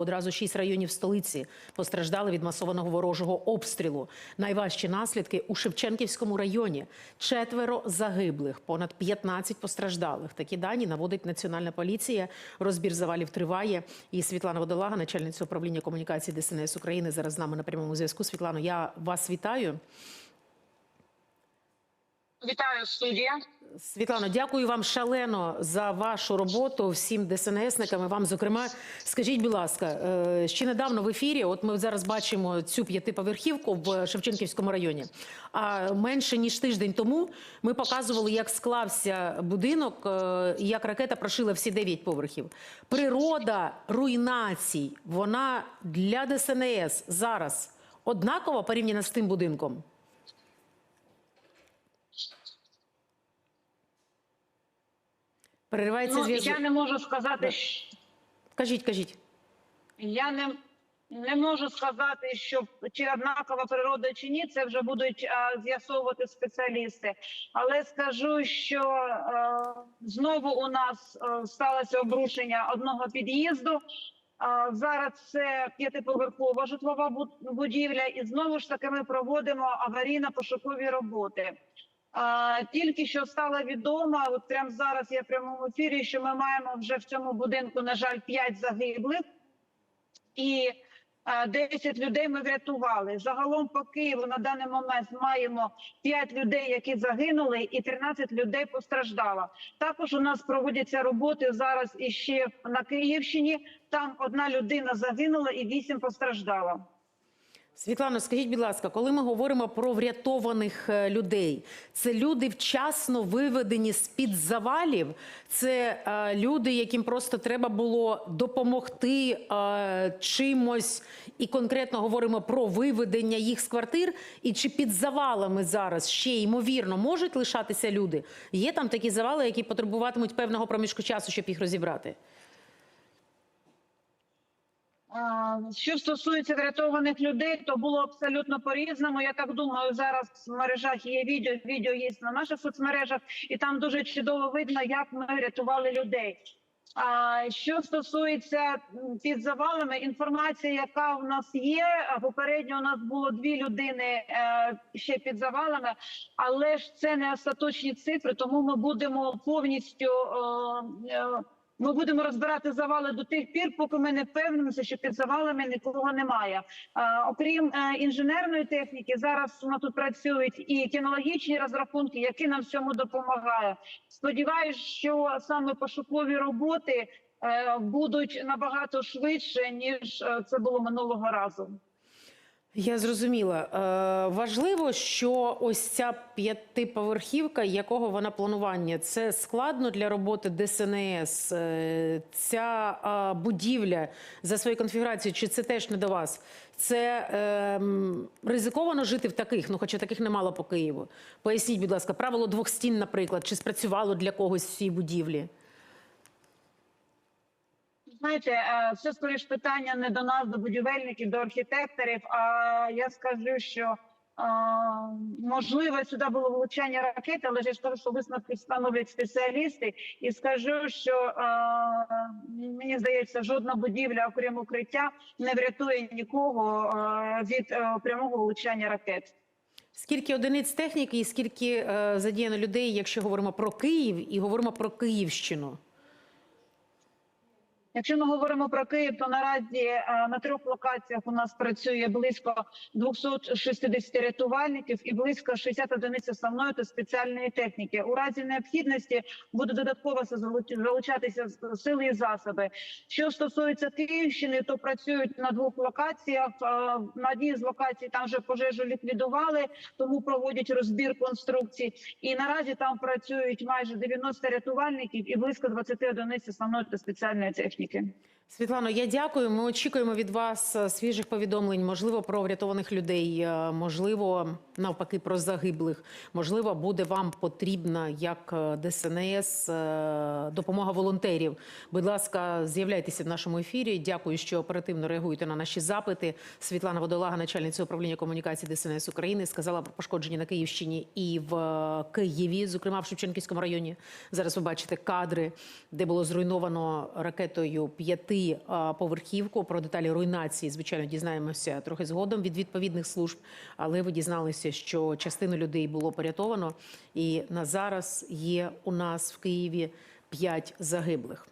Одразу шість районів столиці постраждали від масованого ворожого обстрілу. Найважчі наслідки у Шевченківському районі. Четверо загиблих, понад 15 постраждалих. Такі дані наводить Національна поліція. Розбір завалів триває. І Світлана Водолага, начальниця управління комунікації ДСНС України, зараз з нами на прямому зв'язку. Світлано, я вас вітаю. Вітаю студія. Світлано, дякую вам шалено за вашу роботу всім ДСНСникам. і Вам, зокрема, скажіть, будь ласка, е, ще недавно в ефірі, от ми зараз бачимо цю п'ятиповерхівку в Шевченківському районі. А менше ніж тиждень тому ми показували, як склався будинок, е, як ракета прошила всі дев'ять поверхів. Природа руйнацій, вона для ДСНС зараз однакова порівняно з тим будинком. Переривається Ну, зв'язок. я не можу сказати, щ- Кажіть, кажіть. я не, не можу сказати, що чи однакова природа чи ні, це вже будуть а, з'ясовувати спеціалісти. Але скажу, що е, знову у нас е, сталося обрушення одного під'їзду. Зараз це п'ятиповерхова житлова бу- будівля, і знову ж таки ми проводимо аварійно-пошукові роботи. А, Тільки що стало відомо, от прямо зараз я в прямому ефірі, що ми маємо вже в цьому будинку, на жаль, 5 загиблих і е, 10 людей ми врятували. Загалом по Києву на даний момент маємо 5 людей, які загинули, і 13 людей постраждало. Також у нас проводяться роботи зараз іще на Київщині. Там одна людина загинула і 8 постраждало. Світлано, скажіть, будь ласка, коли ми говоримо про врятованих е, людей, це люди вчасно виведені з під завалів, це е, люди, яким просто треба було допомогти е, чимось, і конкретно говоримо про виведення їх з квартир. І чи під завалами зараз ще ймовірно можуть лишатися люди? Є там такі завали, які потребуватимуть певного проміжку часу, щоб їх розібрати? Що стосується врятованих людей, то було абсолютно по-різному. Я так думаю, зараз в мережах є відео. Відео є на наших соцмережах, і там дуже чудово видно, як ми рятували людей. А що стосується під завалами, інформація, яка у нас є, попередньо у нас було дві людини е, ще під завалами, але ж це не остаточні цифри, тому ми будемо повністю. Ми будемо розбирати завали до тих пір, поки ми не впевнимося, що під завалами нікого немає. Е, окрім е, інженерної техніки, зараз у нас тут працюють і кінологічні розрахунки, які нам в цьому допомагають. Сподіваюсь, що саме пошукові роботи е, будуть набагато швидше ніж це було минулого разу. Я зрозуміла. Е, важливо, що ось ця п'ятиповерхівка, якого вона планування, це складно для роботи ДСНС. Е, ця е, будівля за своєю конфігурацією, чи це теж не до вас? Це е, ризиковано жити в таких, ну хоча таких немало по Києву. Поясніть, будь ласка, правило двох стін, наприклад, чи спрацювало для когось в цій будівлі? Знаєте, е, це скоріш питання не до нас, до будівельників, до архітекторів. А я скажу, що е, можливо сюди було влучання ракети, але ж ж що висновки встановлюють спеціалісти, і скажу, що е, мені здається, жодна будівля, окрім укриття, не врятує нікого е, від прямого влучання ракет. Скільки одиниць техніки і скільки задіяно людей, якщо говоримо про Київ і говоримо про Київщину? Якщо ми говоримо про Київ, то наразі е, на трьох локаціях у нас працює близько 260 рятувальників і близько 60 одиниць основної та спеціальної техніки. У разі необхідності буде додатково залучатися сили і засоби. Що стосується Київщини, то працюють на двох локаціях. Е, На одній з локацій там вже пожежу ліквідували, тому проводять розбір конструкцій. І наразі там працюють майже 90 рятувальників і близько 20 одиниць основної та спеціальної техніки. speaking. Світлано, я дякую. Ми очікуємо від вас е, свіжих повідомлень, можливо, про врятованих людей, е, можливо, навпаки, про загиблих. Можливо, буде вам потрібна як е, ДСНС допомога волонтерів. Будь ласка, з'являйтеся в нашому ефірі. Дякую, що оперативно реагуєте на наші запити. Світлана Водолага, начальниця управління комунікації ДСНС України, сказала про пошкодження на Київщині і в Києві, зокрема в Шевченківському районі. Зараз ви бачите кадри, де було зруйновано ракетою п'яти п'ятиповерхівку. Про деталі руйнації, звичайно, дізнаємося трохи згодом від відповідних служб. Але ви дізналися, що частину людей було порятовано, і на зараз є у нас в Києві п'ять загиблих.